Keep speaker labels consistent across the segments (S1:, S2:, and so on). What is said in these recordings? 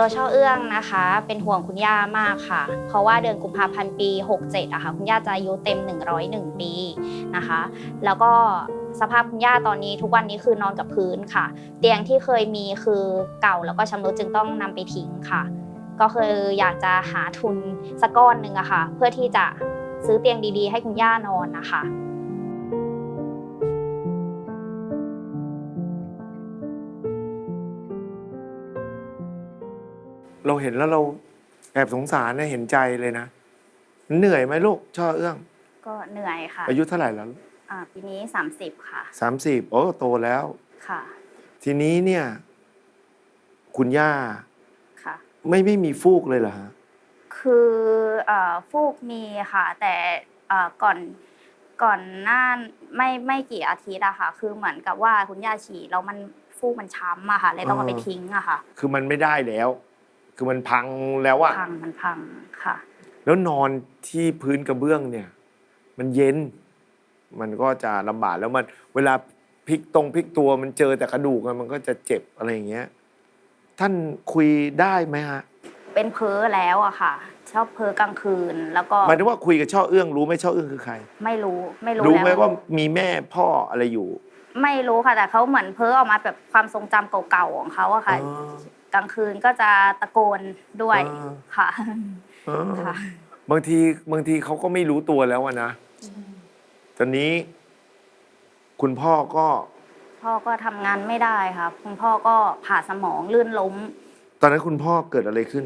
S1: ตัวช่อเอื้องนะคะ เป็นห่วงคุณย่ามากค่ะ เพราะว่าเดือนกุมภาพันธ์ปี 67อะค่ะคุณย่าจะอายุเต็ม 101 ปีนะคะ แล้วก็สภาพคุณย่าตอนนี้ทุกวันนี้คือนอนกับพื้นค่ะ เตียงที่เคยมีคือเก่าแล้วก็ชำรุดจึงต้องนำไปทิ้งค่ะ ก็คืออยากจะหาทุนสักก้อนหนึ่งอะค่ะ เพื่อที่จะซื้อเตียงดีๆ ให้คุณย่านอนนะคะ
S2: เราเห็นแล้วเราแอบสงสารนะเห็นใจเลยนะ เหนื่อยไหมลูกช่อเอื้อง
S1: ก็เหนื่อยค่ะ
S2: อายุเท่าไหร่แล้ว
S1: อ่าปีนี้30ค่ะ
S2: สามสิบโอ้โตแล้ว
S1: ค่ะ
S2: ทีนี้เนี่ย คุณย่า
S1: ค่ะ
S2: ไม่ไม่มีฟูกเลยเหรอฮะ
S1: คือเอ่อฟูกมีค่ะ แต่เอ่อก่อนก่อนหน้าไม่ไม่กี่อาทิตย์อะค่ะ คือเหมือนกับว่าคุณย่าฉี่แล้วมันฟูกมันช้ำอะค่ะเลยต้องเอาไปทิ้งอะค่ะ
S2: คือมันไม่ได้แล้ว คือมันพังแล้วอะ
S1: พังมันพังค่ะ
S2: แล้วนอนที่พื้นกระเบื้องเนี่ย มันเย็น มันก็จะลำบากแล้วมัน เวลาพลิกตรงพลิกตัวมันเจอแต่กระดูกอะมันก็จะเจ็บอะไรอย่างเงี้ย ท่านคุยได้ไหมฮะ
S1: เป็นเพ้อแล้วอะค่ะ ชอบเพ้อกลางคืนแล้วก็
S2: หมายถึงว่าคุยกับช่อเอื้องรู้ไหมช่อเอื้องคือใคร
S1: ไม่รู้ไม่รู้
S2: รู้
S1: แล้ว
S2: ไหมว่ามีแม่พ่ออะไรอยู่
S1: ไม่รู้ค่ะ แต่เขาเหมือนเพ้อออกมาแบบความทรงจำเก่าๆของเขาอะค่ะ
S2: อ๋อ
S1: กลางคืนก็จะตะโกนด้วย
S2: อ่า
S1: ค่ะ
S2: อ๋อ
S1: ค่ะ
S2: บางทีบางทีเขาก็ไม่รู้ตัวแล้วอะนะตอนนี้ คุณพ่อก็
S1: พ่อก็ทำงานไม่ได้ค่ะ คุณพ่อก็ผ่าสมองลื่นล้ม
S2: ตอนนั้นคุณพ่อเกิดอะไรขึ้น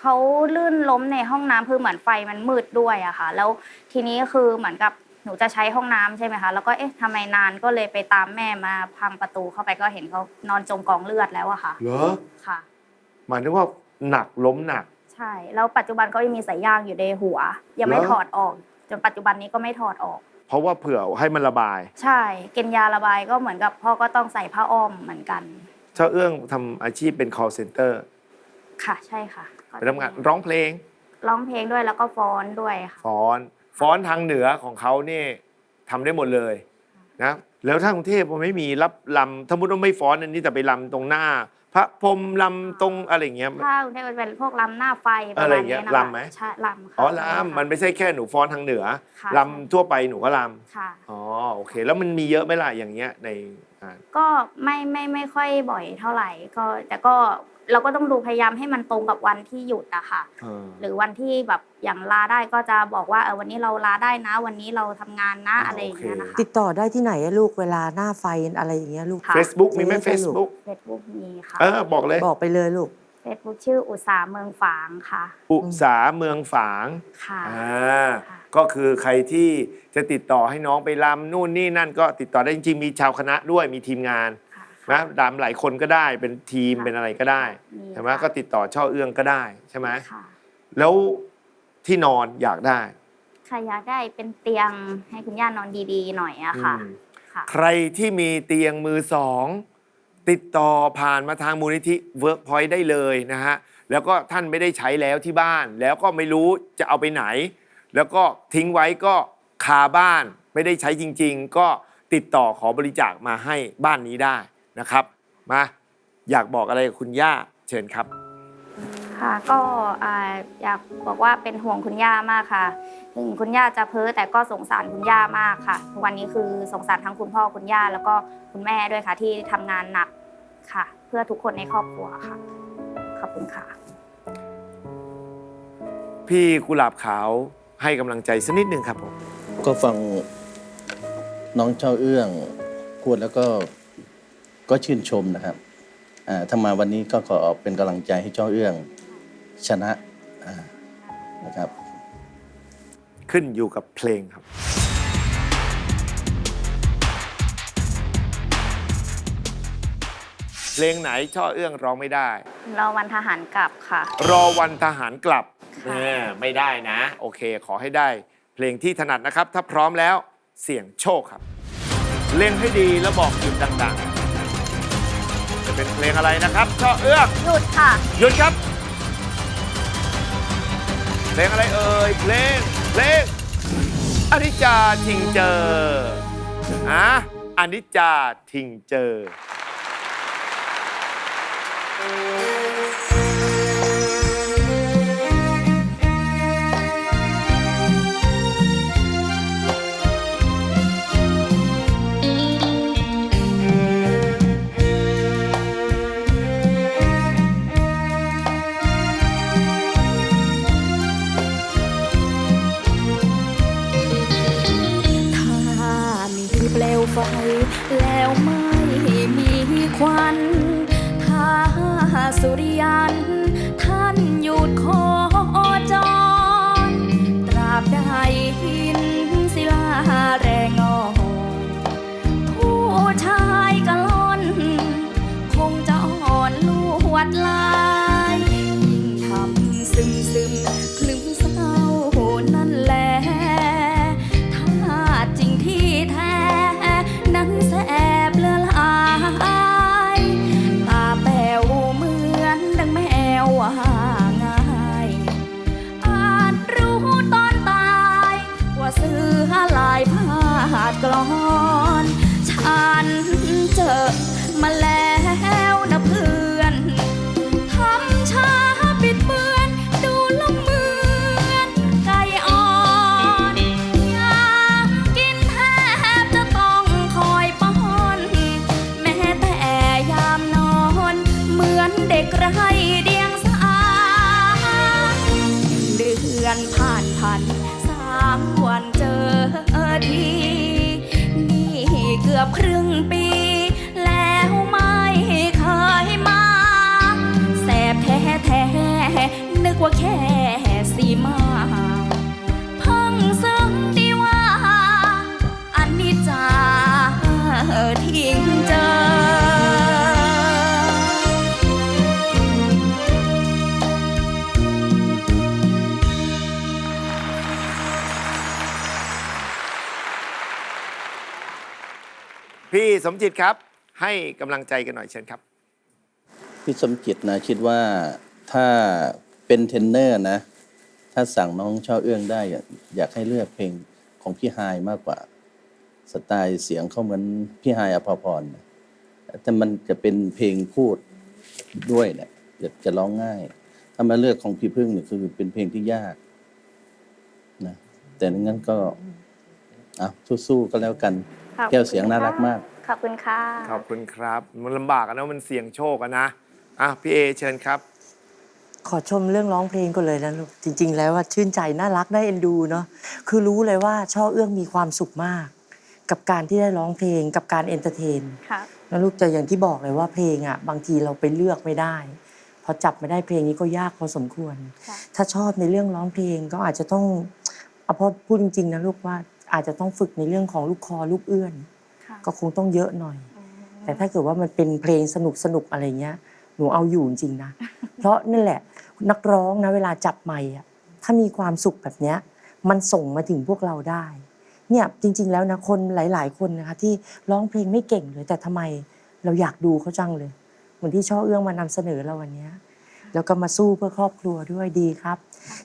S1: เขาลื่นล้มในห้องน้ำคือเหมือนไฟมันมืดด้วยอะค่ะ แล้วทีนี้คือเหมือนกับ หนูจะใช้ห้องน้ำใช่ไหมคะ แล้วก็เอ๊ะทำไมนานก็เลยไปตามแม่มาพังประตูเข้าไปก็เห็นเขานอนจมกองเลือดแล้วอะค่ะ
S2: เหรอ
S1: ค่ะ
S2: หมายถึงว่าหนักล้มหนัก
S1: ใช่ แล้วปัจจุบันก็ยังมีสายยางอยู่ในหัว ยังไม่
S2: เหรอ
S1: ถอดออก จนปัจจุบันนี้ก็ไม่ถอดออก
S2: เพราะว่าเผื่อให้มันระบาย
S1: ใช่ กินยาระบายก็เหมือนกับพ่อก็ต้องใส่ผ้าอ้อมเหมือนกัน
S2: เจ้าเอื้องทำอาชีพเป็น call center
S1: ค่ะ ใช่ค่ะก็
S2: ไปทำงานร้องเพลง
S1: ร้องเพลงด้วยแล้วก็ฟ้อนด้วยค่ะ
S2: ฟ้อน ฟ้อนทางเหนือของเขานี่ทำได้หมดเลยนะแล้วถ้ากรุงเทพมันไม่มีรับลำถ้ามุติว่าไม่ฟ้อนอันนี้แต่ไปลำตรงหน้า พระพรหมลำตรงอะไรอย่างเงี้ย
S1: ถ้ากรุงเทพมันเป็นพวกลำหน้าไฟประ
S2: อะไร
S1: มา
S2: อ
S1: ณ
S2: ย่างเงี้
S1: นี้
S2: ย
S1: นะคะ
S2: ลำไหม
S1: ใช่ลำค่ะ
S2: อ๋อลำมันไม่ใช่แค่หนูฟ้อนทางเหนือ
S1: ค่ะ
S2: ลำทั่วไปหนูก็ล
S1: ค่ะำ
S2: อ๋อโอเค แล้วมันมีเยอะไหมล่ะอย่างเงี้ยในงาน
S1: ก็ไม่ไม่ไม่ค่อยบ่อยเท่าไหร่ก็แต่ก็ เราก็ต้องดูพยายามให้มันตรงกับวันที่หยุดอะค่ะ
S2: เออ
S1: หรือวันที่แบบอย่างลาได้ก็จะบอกว่าเออวันนี้เราลาได้นะ วันนี้เราทำงานนะ
S2: อ่า
S1: อะไรอย่างเงี้ยนะคะ
S3: ติดต่อได้ที่ไหนอะลูกเวลาหน้าไฟอะไรอย่างเงี้ยลูก
S1: ค่ะ
S2: Facebook มีไหม
S3: เฟซบุ๊ก
S2: Facebook
S1: เฟซบุ๊กมีค่ะ
S2: เออบอกเลย
S3: บอกไปเลยลูก
S1: เฟซบุ๊กชื่ออุตสาเมืองฝางค่ะ
S2: อุสาเมืองฝาง
S1: ค่ะ
S2: อ่า
S1: ค่ะ
S2: ก็คือใครที่จะติดต่อให้น้องไปรำนู่นนี่นั่นก็ติดต่อได้จริงๆมีชาวคณะด้วยมีทีมงาน
S1: ค่ะ
S2: นะรำหลายคนก็ได้เป็นทีม
S1: ค่ะ
S2: เป็นอะไรก็ได้
S1: มี
S2: ใช่ไหม
S1: ค่ะ
S2: ก็ติดต่อช่อเอื้องก็ได้ใช่ไหม
S1: ค่ะ
S2: แล้วที่นอนอยากได้
S1: ค่ะอยากได้เป็นเตียงให้คุณย่านอนดีๆ หน่อยอะค่ะ
S2: อืม
S1: ค่ะ
S2: ใครที่มีเตียงมือสอง ติดต่อผ่านมาทางมูลนิธิเวิร์กพอยต์ได้เลยนะฮะ แล้วก็ท่านไม่ได้ใช้แล้วที่บ้าน แล้วก็ไม่รู้จะเอาไปไหน แล้วก็ทิ้งไว้ก็คาบ้าน ไม่ได้ใช้จริง ๆ ก็ติดต่อขอบริจาคมาให้บ้านนี้ได้ นะครับ มาอยากบอกอะไรกับคุณย่าเชิญครับ
S1: ค่ะก็อ่าอยากบอกว่าเป็นห่วงคุณย่ามากค่ะ ถึงคุณย่าจะเพ้อแต่ก็สงสารคุณย่ามากค่ะทุกวันนี้คือสงสารทั้งคุณพ่อคุณย่าแล้วก็คุณแม่ด้วยค่ะที่ทำงานหนักค่ะ เพื่อทุกคนในครอบครัวค่ะ ขอบคุณค่ะ
S2: พี่กุหลาบขาวให้กำลังใจสักนิดหนึ่งครับผม
S4: ก็ฟังน้องเจ้าเอื้องพูดแล้วก็ ก็ชื่นชมนะครับอ่าถ้ามาวันนี้ก็ขอเป็นกำลังใจให้เจ้าเอื้องชนะอ่านะครับ
S2: ขึ้นอยู่กับเพลงครับ เพลงไหนช่อเอื้องร้องไม่ได้
S1: รอวันทหารกลับค่ะ
S2: รอวันทหารกลับ
S1: ค่ะ
S2: เออไม่ได้นะ โอเค ขอให้ได้ เพลงที่ถนัดนะครับ ถ้าพร้อมแล้วเสี่ยงโชคครับ เล่งให้ดีแล้วบอกหยุดดังๆจะ เป็นเพลงอะไรนะครับช่อเอื้อง
S1: หยุดค่ะ
S2: หยุดครับ เพลงอะไรเอ่ยเพลงเพลงอนิจจาทิงเจออะอนิจจาทิงเจอ
S1: สุริยัน ลายพาดกลอน ฉันเจอมาแล้ว แค่สีมาเพิ่งซึ้งดีว่า อันนี้จาทิ้งเจอ
S2: พี่สมจิตครับ ให้กำลังใจกันหน่อยเชิญครับ
S4: พี่สมจิตนะคิดว่าถ้า เป็นเทรนเนอร์นะ ถ้าสั่งน้องช่อเอื้องได้อะอยากให้เลือกเพลงของพี่ไฮายมากกว่า สไตล์เสียงเขาเหมือนพี่ไฮายอภพรนะแต่มันจะเป็นเพลงพูดด้วยเนี่ยจะจะร้องง่าย ถ้ามาเลือกของพี่พึ่งเนี่ยคือเป็นเพลงที่ยากนะแต่งั้นก็อะสู้ๆก็แล้วกัน
S5: ขอบคุณ
S4: แก้วเสียงน่ารักมาก
S5: ขอบคุณค่ะ
S2: ขอบคุณครับ มันลำบากอะนะมันเสี่ยงโชคอะนะอะพี่เอเชิญครับ
S3: ขอชมเรื่องร้องเพลงก็เลยนะลูกจริง ๆ แล้วว่าชื่นใจน่ารักได้เอ็นดูเนาะคือรู้เลยว่าช่อเอื้องมีความสุขมาก กับการที่ได้ร้องเพลงกับการเอนเตอร์เทน
S5: ค่ะ
S3: แล้วลูกจะอย่างที่บอกเลยว่าเพลงอะบางทีเราไปเลือกไม่ได้พอจับไม่ได้เพลงนี้ก็ยากพอสมควร
S5: ค่ะ
S3: ถ้าชอบในเรื่องร้องเพลงก็อาจจะต้องเอาพอพูดจริงๆนะลูกว่าอาจจะต้องฝึกในเรื่องของลูกคอลูกเอื้อน
S5: ค่ะ
S3: ก็คงต้องเยอะหน่อย แต่ถ้าเกิดว่ามันเป็นเพลงสนุกสนุกๆอะไรเงี้ย หนูเอาอยู่จริงๆนะ เพราะนั่นแหละ นักร้องนะเวลาจับไมค์อะถ้ามีความสุขแบบเนี้ยมันส่งมาถึงพวกเราได้ เนี่ยจริง ๆ แล้วนะคนหลาย ๆ คนนะคะที่ร้องเพลงไม่เก่งเลยแต่ทำไมเราอยากดูเขาจังเลย เหมือนที่ช่อเอื้องมานำเสนอเราวันนี้แล้วก็มาสู้เพื่อครอบครัวด้วยดีครับ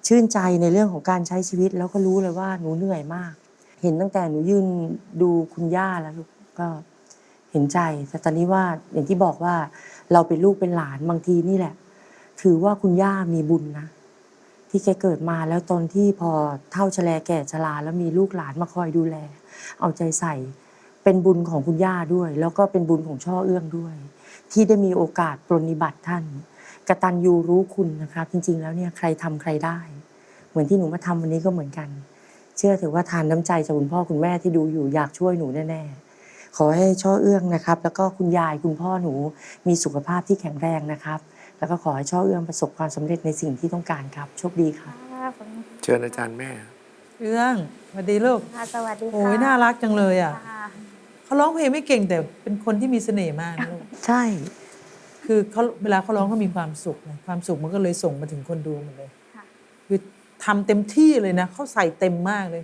S3: ชื่นใจในเรื่องของการใช้ชีวิตแล้วก็รู้เลยว่าหนูเหนื่อยมาก เห็นตั้งแต่หนูยืนดูคุณย่าแล้วลูกก็เห็นใจแต่ตอนนี้ว่าอย่างที่บอกว่าเราเป็นลูกเป็นหลานบางทีนี่แหละ ถือว่าคุณย่ามีบุญนะที่แกเกิดมาแล้วตอนที่พอเท่าชะแลแก่ชราแล้วมีลูกหลานมาคอยดูแล เอาใจใส่ เป็นบุญของคุณย่าด้วย แล้วก็เป็นบุญของช่อเอื้องด้วย ที่ได้มีโอกาสปรนนิบัติท่านกตัญญูรู้คุณนะครับจริง ๆ แล้วเนี่ยใครทำใครได้ เหมือนที่หนูมาทำวันนี้ก็เหมือนกัน เชื่อถือว่าทานน้ำใจจากคุณพ่อคุณแม่ที่ดูอยู่อยากช่วยหนูแน่ๆขอให้ช่อเอื้องนะครับ แล้วก็คุณยายคุณพ่อหนูมีสุขภาพที่แข็งแรงนะครับ แล้วก็ขอให้ช่อเอื้องประสบความสำเร็จในสิ่งที่ต้องการครับ โชคดีครับ
S2: เชิญอาจารย์แม่
S6: เรื่องสวัสดีลูก
S5: ค่ะสวัสดีค่ะ
S6: โอ้ยน่ารักจังเลยอะ
S5: ค่ะ
S6: เขาร้องเพลงไม่เก่งแต่เป็นคนที่มีเสน่ห์มากนะลูก
S3: ใช่
S6: คือเขาเวลาเขาร้องเขามีความสุขนะความสุขมันก็เลยส่งมาถึงคนดูหมดเลย
S5: ค่ะ
S6: คือทำเต็มที่เลยนะเขาใส่เต็มมากเลย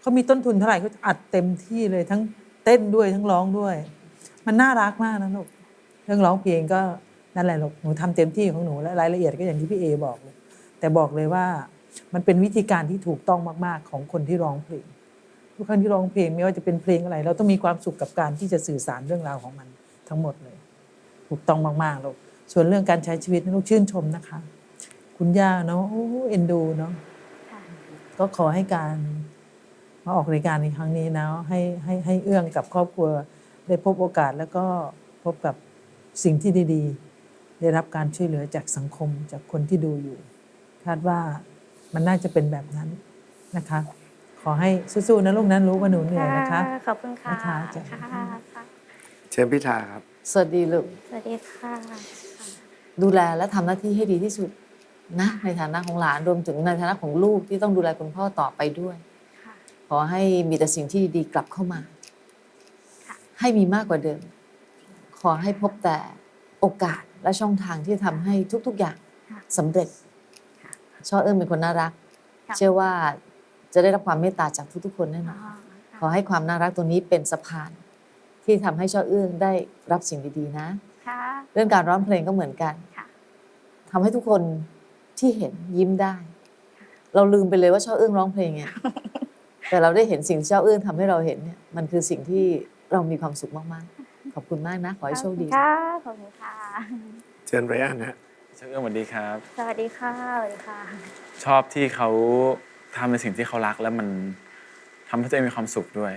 S6: เขามีต้นทุนเท่าไหร่เขาอัดเต็มที่เลยทั้งเต้นด้วยทั้งร้องด้วย มันน่ารักมากนะลูกเรื่องร้องเพลงก็ นั่นแหละลูกหนูทำเต็มที่ของหนูและรายละเอียดก็อย่างที่พี่เอบอกเลยแต่บอกเลยว่ามันเป็นวิธีการที่ถูกต้องมาก ๆ ของคนที่ร้องเพลงทุกครั้งที่ร้องเพลงไม่ว่าจะเป็นเพลงอะไร เราต้องมีความสุขกับการที่จะสื่อสารเรื่องราวของมันทั้งหมดเลย ถูกต้องมากๆลูกส่วนเรื่องการใช้ชีวิตนี่ลูกชื่นชมนะคะ คุณย่าเนาะโอ้เอ็นดูเนาะ
S5: ค่ะ
S6: ก็ขอให้การมาออกรายการในครั้งนี้นะให้ให้ให้เอื้องกับครอบครัวได้พบโอกาสแล้วก็พบกับสิ่งที่ดี ๆ ได้รับการช่วยเหลือจากสังคมจากคนที่ดูอยู่ คาดว่ามันน่าจะเป็นแบบนั้นนะคะขขอให้สู้ๆนะลูกนั้นรู้ว่าหนูเหนื่อยนะคะ
S1: ขอบคุณค่ะ
S6: นะคะจ้ะ
S1: ค่ะ
S2: เชิญพิธาครับ
S7: สวัสดีลูก
S1: สวัสดีค่ะ
S7: ดูแลและทำหน้าที่ให้ดีที่สุดนะในฐานะของหลานรวมถึงในฐานะของลูกที่ต้องดูแลคุณพ่อต่อไปด้วย
S1: ค่ะ
S7: ขอให้มีแต่สิ่งที่ดีๆกลับเข้ามา
S1: ค่ะ
S7: ให้มีมากกว่าเดิม ขอให้พบแต่โอกาส และช่องทางที่ทำให้ทุกๆอย่างสำเร็จช่อเอิญเป็นคนน่ารัก เชื่อว่าจะได้รับความเมตตาจากทุกๆ คนแน่นอนขอให้ความน่ารักตัวนี้เป็นสะพาน ที่ทำให้ช่อเอื้องได้รับสิ่งดีๆนะ
S1: ค่ะ
S7: เรื่องการร้องเพลงก็เหมือนกัน
S1: ค่ะ
S7: ทำให้ทุกคนที่เห็นยิ้มได้ เราลืมไปเลยว่าช่อเอื้องร้องเพลงเนี่ยแต่เราได้เห็นสิ่งที่ช่อเอื้องทำให้เราเห็นเนี่ยมันคือสิ่งที่เรามีความสุขมากๆ ขอบคุณมากนะ ขอให้โชคดี
S1: ค่ะ ขอบคุณค่ะ
S2: เชิญไรอันฮะ
S8: เชื่อสวัสดีครับ
S1: สวัสดีค่ะ สวัสดีค่ะ
S8: ชอบที่เขาทำในสิ่งที่เขารักแล้วมันทำให้ตัวเองมีความสุขด้วย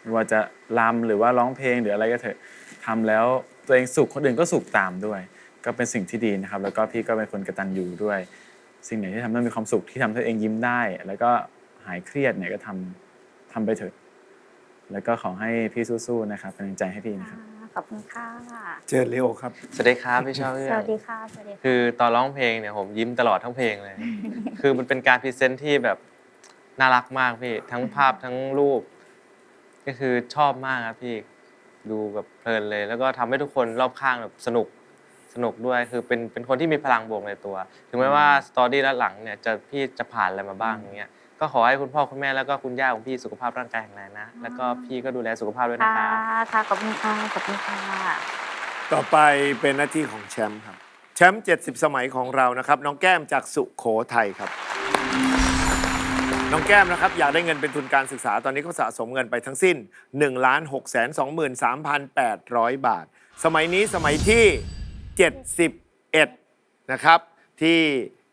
S8: ไม่ว่าจะรำหรือว่าร้องเพลงหรืออะไรก็เถอะทำแล้วตัวเองสุขคนอื่นก็สุขตามด้วย ก็เป็นสิ่งที่ดีนะครับ แล้วก็พี่ก็เป็นคนกตัญญูด้วย สิ่งไหนที่ทำให้มีความสุขที่ทำให้ตัวเองยิ้มได้ แล้วก็หายเครียดเนี่ยก็ทำทำไปเถอะ แล้วก็ขอให้พี่สู้ๆนะครับเป็นกำลังใจให้พี่นะครับ
S1: ขอบคุณค่ะ
S2: เชิญเลโอครับ
S9: สวัสดีครับพี่ช่อเอื้
S1: ส
S9: อง
S1: วัสดีค่ะ สวัสดีค่ะ
S9: คือตอนร้องเพลงเนี่ยผมยิ้มตลอดทั้งเพลงเลย คือมันเป็นการพรีเซนต์ที่แบบน่ารักมากพี่ ทั้งภาพทั้งรูป ก็คือชอบมากครับพี่ ดูแบบเพลินเลย แล้วก็ทำให้ทุกคนรอบข้างแบบสนุก สนุกด้วย คือเป็นเป็นคนที่มีพลังบวกในตัว ถึงแม้ว่าสตอรี่ด้านหลังเนี่ยจะพี่จะผ่านอะไรมาบ้างอย่างเงี้ย ก็ขอให้คุณพ่อคุณแม่แล้วก็คุณย่าของพี่สุขภาพร่างกายแข็งแรงนะ แล้วก็พี่ก็ดูแลสุขภาพด้วยนะ
S1: ค่ะ
S9: ครับ
S1: ค่ะ ขอบคุณค่ะ ขอบคุณค่ะ
S2: ต่อไปเป็นหน้าที่ของแชมป์ครับ แชมป์70 สมัยของเรานะครับ น้องแก้มจากสุโขทัยครับ น้องแก้มนะครับ อยากได้เงินเป็นทุนการศึกษาตอนนี้เขาสะสมเงินไปทั้งสิ้น 1 6 2 3 8 0 0 บาท สมัยนี้สมัยที่ 71 นะครับ ที่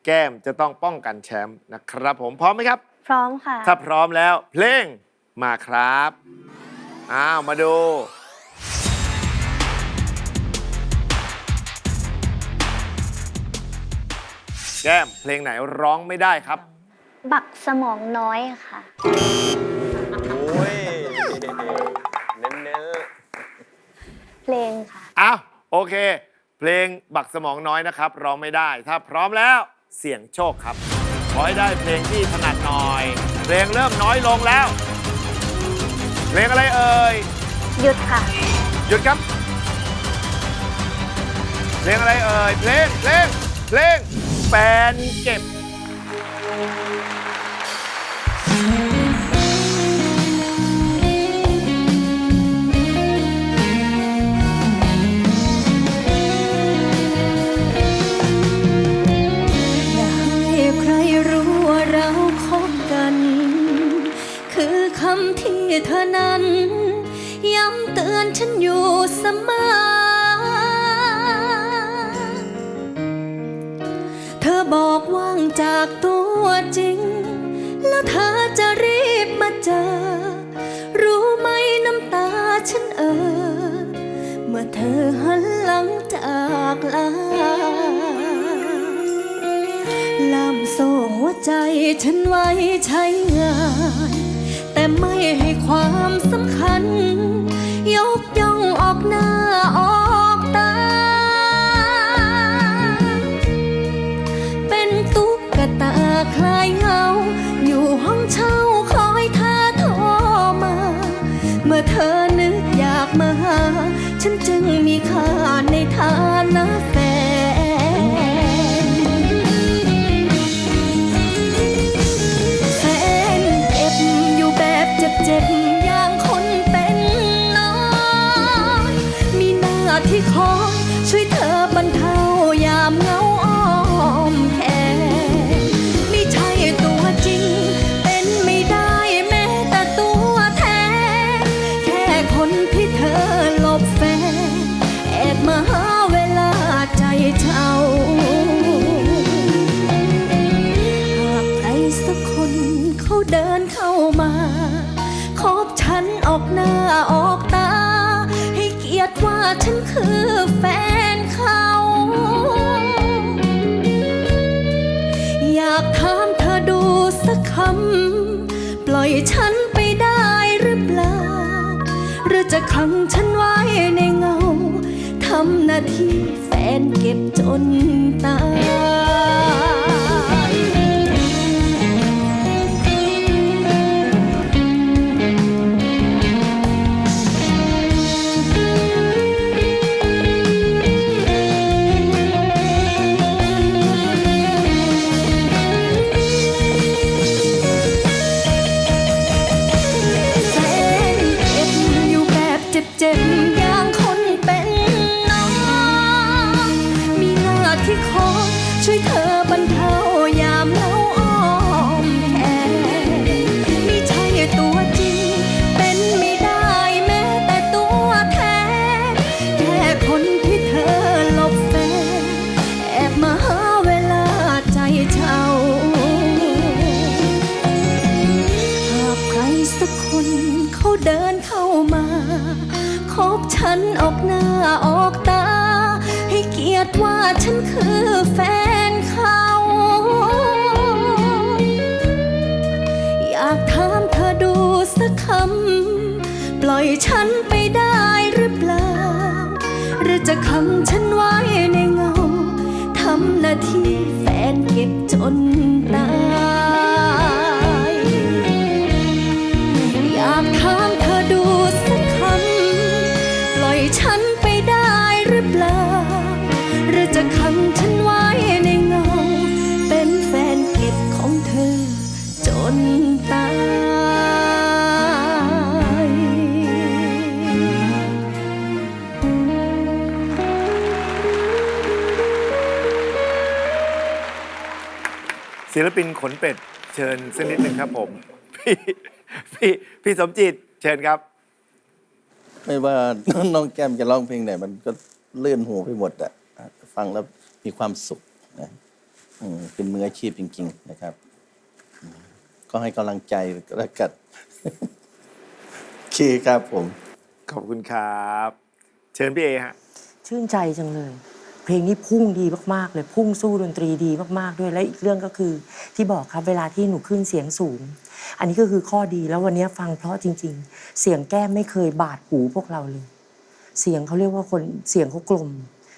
S2: แก้มจะต้องป้องกันแชมป์นะครับ ผมพร้อมไหมครับ
S1: พร้อมค่ะ
S2: ถ้าพร้อมแล้ว เพลงมาครับ อ้าว มาดู แก้มเพลงไหนร้องไม่ได้ครับ
S1: บักสมองน้อยค่ะ
S9: โอ้ย เน้น
S1: เพลงค่ะ
S2: อ้าว โอเค เพลงบักสมองน้อยนะครับ ร้องไม่ได้ ถ้าพร้อมแล้วเสี่ยงโชคครับ ขอให้ได้เพลงที่ถนัดหน่อย เพลงเริ่มน้อยลงแล้ว เพลงอะไรเอ่ย
S1: หยุดค่ะ
S2: หยุดครับ เพลงอะไรเอ่ย เพลง เพลง เพลงแฟนเก็บ
S10: ฉันอยู่เสมอ เธอบอกว่างจากตัวจริง แล้วเธอจะรีบมาเจอ รู้ไหมน้ำตาฉันเออ เมื่อเธอหันหลังจากลาลามโซ่หัวใจฉันไว้ใช้งาน แต่ไม่ให้ความสำคัญ คำปล่อยอยฉันไปได้หรือเปล่า หรือจะขังฉันไว้ในเงาทำหน้าที่แฟนเก็บจนตาย ที่แฟนเก็บจนตาย
S2: ศิลปินขนเป็ด เชิญสักนิดหนึ่งครับผม พี่พี่พี่สมจิตเชิญครับ
S4: ไม่ว่าน้องแก้มจะร้องเพลงไหน มันก็เลื่อนหูไปหมดอะฟังแล้วมีความสุขนะอืมเป็นมืออาชีพจริง ๆ นะครับอืมก็ให้กำลังใจแล้วกัน โอเคครับผม
S2: ขอบคุณครับ เชิญพี่เอฮะ
S3: ชื่นใจจังเลย เพลงนี้พุ่งดีมากๆเลยพุ่งสู้ดนตรีดีมากๆด้วยและอีกเรื่องก็คือที่บอกครับเวลาที่หนูขึ้นเสียงสูง อันนี้ก็คือข้อดีแล้ววันนี้ฟังเพราะจริง ๆ เสียงแก้มไม่เคยบาดหูพวกเราเลย เสียงเขาเรียกว่าคนเสียงเขากลม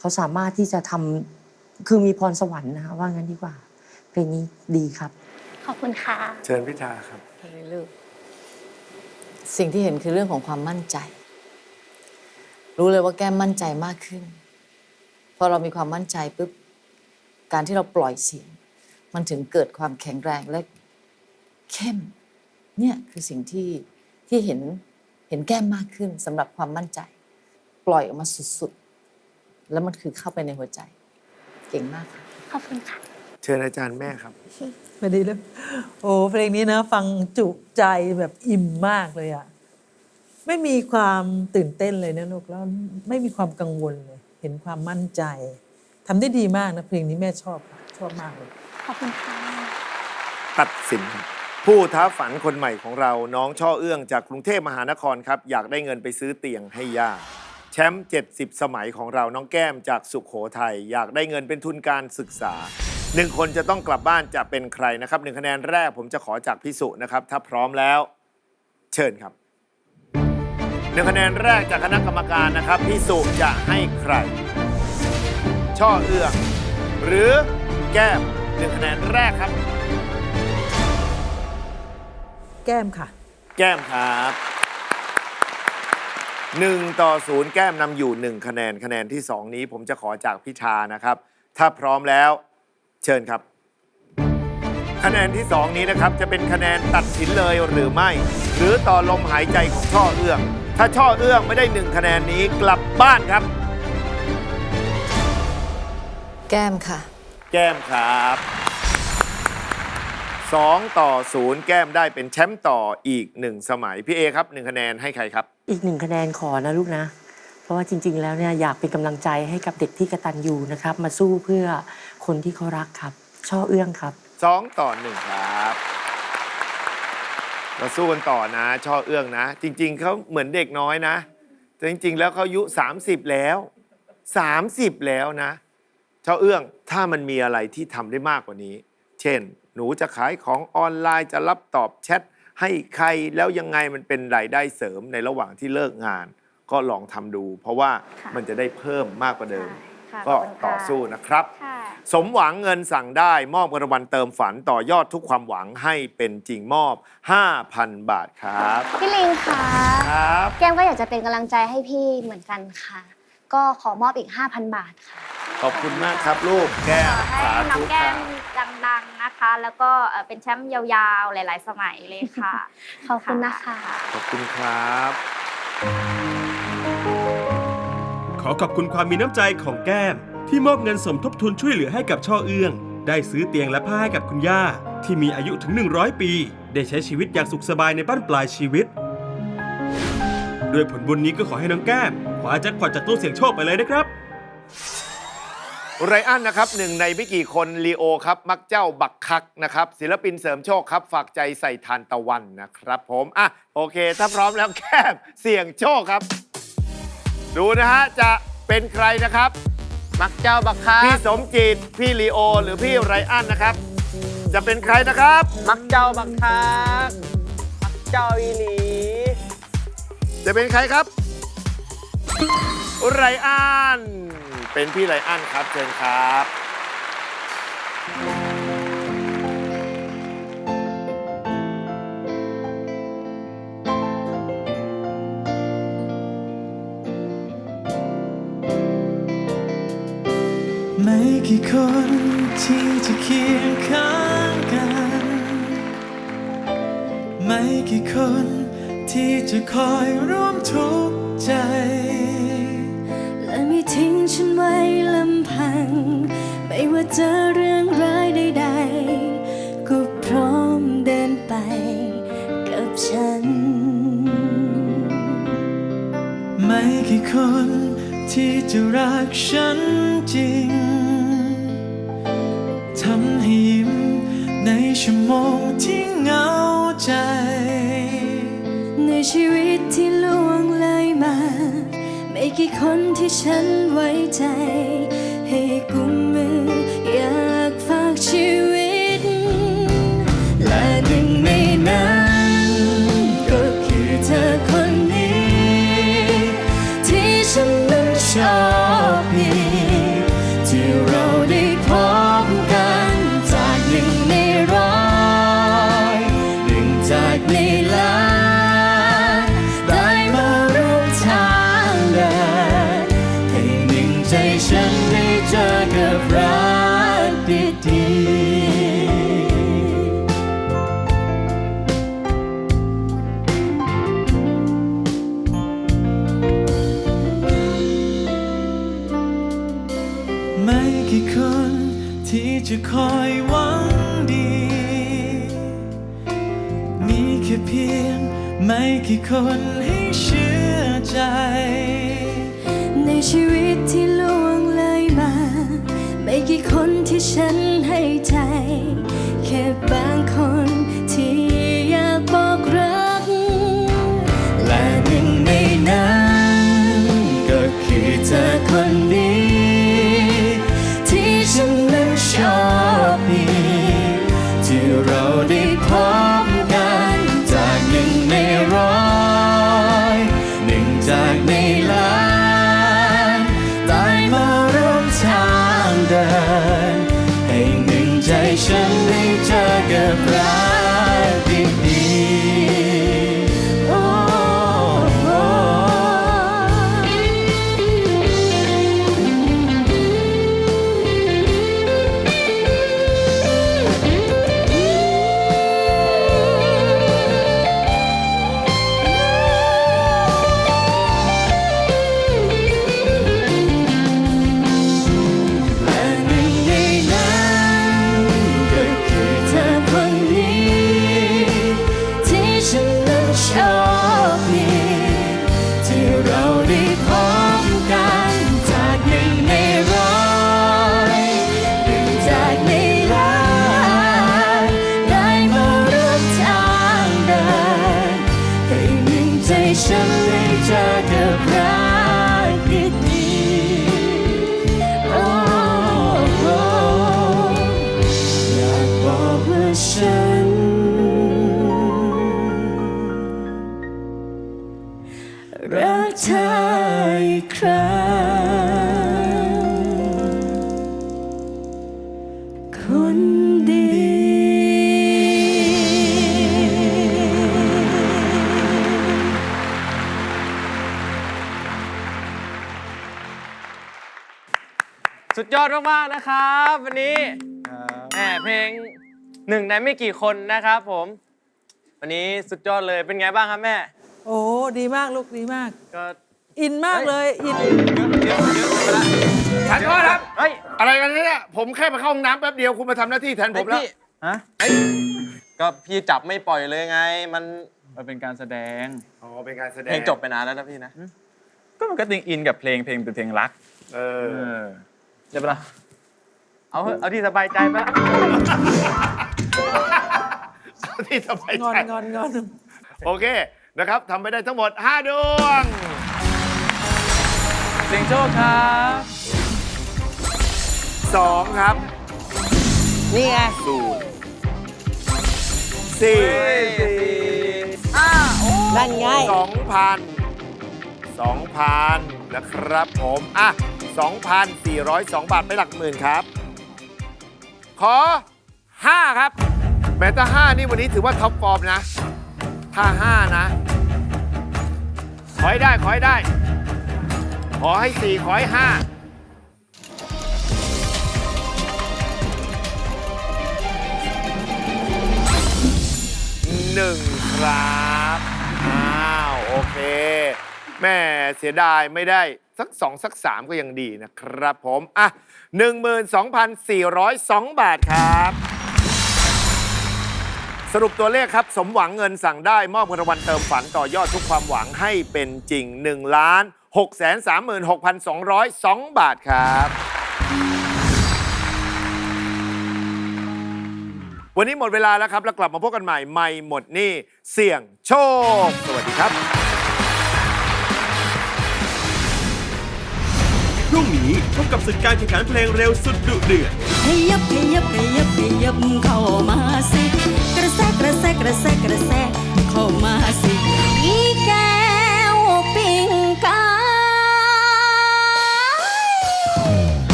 S3: เขาสามารถที่จะทำคือมีพรสวรรค์นะคะว่างั้นดีกว่า เพลงนี้ดีครับ
S1: ขอบคุณค่ะ
S2: เชิญพิธาครับ
S7: ลูกสิ่งที่เห็นคือเรื่องของความมั่นใจ รู้เลยว่าแก้มมั่นใจมากขึ้น พอเรามีความมั่นใจปุ๊บการที่เราปล่อยเสียง มันถึงเกิดความแข็งแรงและเข้มเนี่ยคือสิ่งที่ที่เห็นเห็นแก้มมากขึ้นสำหรับความมั่นใจ ปล่อยออกมาสุดๆ แล้วมันคือเข้าไปในหัวใจ เก่งมากค่ะ
S1: ขอบคุณค่ะ
S2: เชิญอาจารย์แม่ครับ
S6: พอดีเลยโอ้เพลงนี้นะ ฟังจุใจแบบอิ่มมากเลยอะไม่มีความตื่นเต้นเลยนะลูกแล้วไม่มีความกังวลเลย เห็นความมั่นใจทำได้ดีมากนะเพลงนี้แม่ชอบค่ะชอบมากเลย
S1: ขอบคุณค่ะ
S2: ตัดสินครับผู้ท้าฝันคนใหม่ของเราน้องช่อเอื้องจากกรุงเทพมหานครครับ อยากได้เงินไปซื้อเตียงให้ย่าแชมป์70 สมัยของเราน้องแก้มจากสุขโขทัยอยากได้เงินเป็นทุนการศึกษาหนึ่งคนจะต้องกลับบ้านจะเป็นใครนะครับหนึ่งคะแนนแรกผมจะขอจากพิสุนะครับ ถ้าพร้อมแล้ว เชิญครับห นึ่งคะแนนแรกจากคณะกรรมการนะครับพิสุจะให้ใคร ช่อเอื้องหรือแก้มหนึ่งคะแนนแรกครับ
S6: แก้มค่ะ
S2: แก้มครับหนึ่งต่อศูนย์แก้มนำอยู่หนึ่งคะแนนคะแนนที่สองนี้ผมจะขอจากพิชานะครับ ถ้าพร้อมแล้ว เชิญครับ คะแนนที่สองนี้นะครับจะเป็นคะแนนตัดสินเลยหรือไม่ หรือต่อลมหายใจของช่อเอื้อง ถ้าช่อเอื้องไม่ได้หนึ่งคะแนนนี้กลับบ้านครับ
S7: แก้มค่ะ
S2: แก้มครับสองต่อศูนย์แก้มได้เป็นแชมป์ต่ออีกหนึ่งสมัย พี่เอครับหนึ่งคะแนนให้ใครครับ
S3: อีกหนึ่งคะแนนขอนะลูกนะ เพราะว่าจริง ๆ แล้วเนี่ยอยากเป็นกำลังใจให้กับเด็กที่กระตันยูนะครับ มาสู้เพื่อคนที่เขารักครับ ช่อเอื้องครับ
S2: สองต่อหนึ่งครับ เราสู้กันต่อนะ ช่อเอื้องนะ จริง ๆเขาเหมือนเด็กน้อยนะ แต่จริง ๆ แล้วเขาอายุ 30 แล้ว 30 แล้วนะ ช่อเอื้องถ้ามันมีอะไรที่ทำได้มากกว่านี้ เช่น หนูจะขายของออนไลน์จะรับตอบแชทให้ใครแล้วยังไงมันเป็นรายได้เสริมในระหว่างที่เลิกงาน ก็ลองทำดู เพราะว่า
S1: ค่ะ
S2: มันจะได้เพิ่มมากกว่าเดิม
S1: ค่ะ
S2: ก็
S1: ขบคุณค่ะ
S2: ต่อสู้นะครับ
S1: ค่ะ
S2: สมหวังเงินสั่งได้มอบเงินรางวัลเติมฝันต่อยอดทุกความหวังให้เป็นจริงมอบ 5,000 บาทครับ
S1: พี่ลิงคะ
S2: ครับ
S1: แก้มก็อยากจะเป็นกำลังใจให้พี่เหมือนกันค่ะ ก็ขอมอบอีก 5,000 บาทค่ะ
S2: ขอบคุณมากครับลูกแก้ม
S1: ขอให้
S2: สา
S1: น้อ
S2: ธุ
S1: ง
S2: ค
S1: แก้
S2: รั
S1: ม
S2: บ
S1: ดังๆนะคะ แล้วก็เอ่อเป็นแชมป์ยาวๆ หลายๆ สมัยเลยค่ะ ขอบคุณนะคะ
S2: ขอบคุณครับ
S11: ขอขอบคุณความมีน้ำใจของแก้ม ที่มอบเงินสมทบทุนช่วยเหลือให้กับช่อเอื้อง ได้ซื้อเตียงและผ้าให้กับคุณย่า ที่มีอายุถึง 100 ปี ได้ใช้ชีวิตอย่างสุขสบายในบ้านปลายชีวิตด้วยผลบุญนี้ก็ขอให้น้องแก้มคว้าแจ็คพอตจากตู้เสี่ยงโชคไปเลยนะครับ
S2: ไรอันนะครับหนึ่งในไม่กี่คนลีโอครับ มักเจ้าบักคักนะครับ ศิลปินเสริมโชคครับ ฝากใจใส่ทานตะวันนะครับผม อะ โอเค ถ้าพร้อมแล้วแก้มเสี่ยงโชคครับ ดูนะฮะ จะเป็นใครนะครับ
S9: มักเจ้าบักคั
S2: พี่
S9: ก
S2: สมจิต พี่ลีโอ หรือพี่ไรอันนะครับ จะเป็นใครนะครับ
S9: มักเจ้าบักคักมักเจ้าอีหลี
S2: จะเป็นใครครับ ไรอัน เป็นพี่ไรอันครับเชิญครับ
S12: ไม่กี่คนที่จะเคียงข้างกัน ไม่กี่คนที่จะคอยร่วมทุกข์ใจ
S10: และไม่ทิ้งฉันไว้ลำพัง ไม่ว่าเจอเรื่องร้ายใดๆก็พร้อมเดินไปกับฉัน
S12: ไม่กี่คนที่จะรักฉันจริง ในชั่วโมงที่เหงาใจ
S10: ในชีวิตที่ล่วงเลยมา ไม่กี่คนที่ฉันไว้ใจ ให้กุมมืออยากฝากชีวิต และหนึ่งในนั้นก็คือเธอคนนี้ ที่ฉันนั้นชอบ กี่
S12: คนให้เชื่อใจ
S10: ในชีวิตที่ล่วงเลยมา ไม่กี่คนที่ฉันให้ใจ แค่บาง
S9: สุดยอดมากๆนะครับ วันนี้แหมเพลงหนึ่งในไม่กี่คนนะครับผม วันนี้สุดยอดเลยเป็นไงบ้างครับแม่
S6: โอ้ดีมากลูกดีมาก
S9: ก็
S6: อินมากเลยอิน
S9: เยอะเยอะเยอะไปละ
S2: ท่านโทษครับ
S9: เฮ้ย
S2: อะไรกันเนี่ยผมแค่ไปเข้าห้องน้ำแป๊บเดียวคุณมาทำหน้าที่แทนผมแล้ว
S9: พี่ฮะก็พี่จับไม่ปล่อยเลยไง มัน
S8: มันเป็นการแสดง
S2: อ๋อเป็นการแสดง
S9: เพลงจบไปนานแล้วนะพี่นะ
S8: ก็มันก็ติงอินกับเพลงเพลงเป็นเพลงรัก
S2: เอ
S8: เอ
S2: อ
S8: อ ใช่ปะล่ะ
S9: เอาเถอะเอาที่สบายใจไปละ
S2: เอาที่สบาย
S6: งอน
S2: ใจ
S6: งอนงอน
S2: โอเคนะครับทำไปได้ทั้งหมด 5 ดวง
S8: เสียงโชคครับ
S2: 2 ครับ
S3: นี่ไง
S2: ศูนย์สี่
S3: นั่นไง
S2: สองพั นสองพันนะครับผมอะ2,402 บาทไปหลักหมื่นครับ ขอ 5 ครับ แม้ถ้า5นี่วันนี้ถือว่าท็อปฟอร์มนะ ถ้า 5 นะ ขอให้ได้ ขอให้ได้ ขอให้ 4 ขอให้ 5หนึ่งครับ อ้าว โอเค แม่เสียดายไม่ได้สักสองสักสามก็ยังดีนะครับผมอะ12,402 บาทครับ สรุปตัวเลขครับ สมหวังเงินสั่งได้มอบเงินรางวัลเติมฝันต่อยอดทุกความหวังให้เป็นจริง1ล้าน6 3 6 2 0 2 บาทครับ วันนี้หมดเวลาแล้วครับ แล้วกลับมาพบกันใหม่ ไม่หมดนี่ เสี่ยงโชค สวัสดีครับ
S11: รุ่งนี้พบกับศึกการแข่งขันเพลงเร็วสุดดุเดือด
S10: ขยับขยับขยับขยับเข้ามาสิกระแซกกระแซกกระแซกกระแสเข้ามาสิ